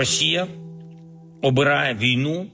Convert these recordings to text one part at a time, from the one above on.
Росія обирає війну,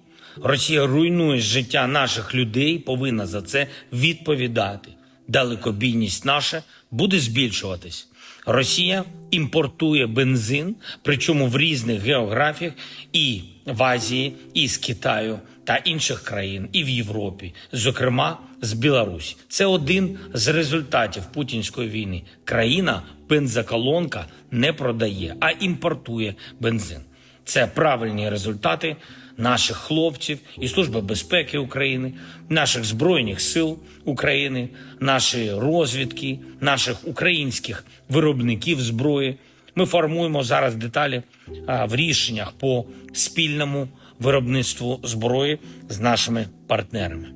Росія руйнує життя наших людей, повинна за це відповідати. Далекобійність наша буде збільшуватись. Росія імпортує бензин, причому в різних географіях і в Азії, і з Китаю та інших країн, і в Європі, зокрема з Білорусі. Це один з результатів путінської війни. Країна бензоколонка не продає, а імпортує бензин. Це правильні результати наших хлопців і Служби безпеки України, наших збройних сил України, нашої розвідки, наших українських виробників зброї. Ми формуємо зараз деталі в рішеннях по спільному виробництву зброї з нашими партнерами.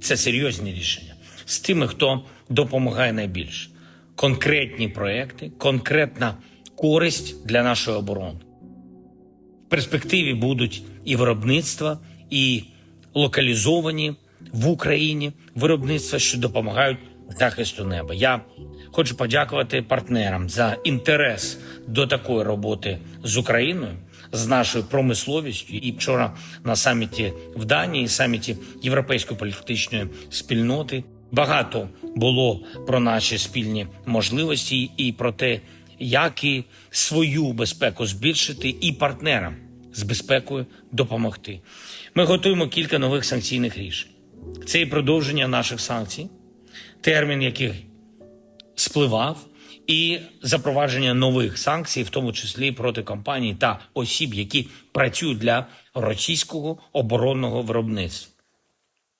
Це серйозні рішення з тими, хто допомагає найбільше. Конкретні проекти, конкретна користь для нашої оборони. Перспективі будуть і виробництва, і локалізовані в Україні виробництва, що допомагають захисту неба. Я хочу подякувати партнерам за інтерес до такої роботи з Україною, з нашою промисловістю. І вчора на саміті в Данії, саміті Європейської політичної спільноти, багато було про наші спільні можливості і про те, як і свою безпеку збільшити, і партнерам з безпекою допомогти. Ми готуємо кілька нових санкційних рішень. Це і продовження наших санкцій, термін яких спливав, і запровадження нових санкцій, в тому числі проти компаній та осіб, які працюють для російського оборонного виробництва.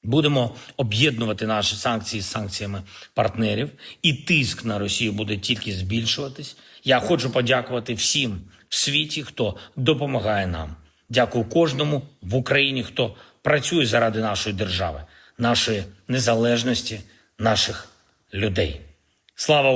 Будемо об'єднувати наші санкції з санкціями партнерів, і тиск на Росію буде тільки збільшуватись. Я хочу подякувати всім в світі, хто допомагає нам. Дякую кожному в Україні, хто працює заради нашої держави, нашої незалежності, наших людей. Слава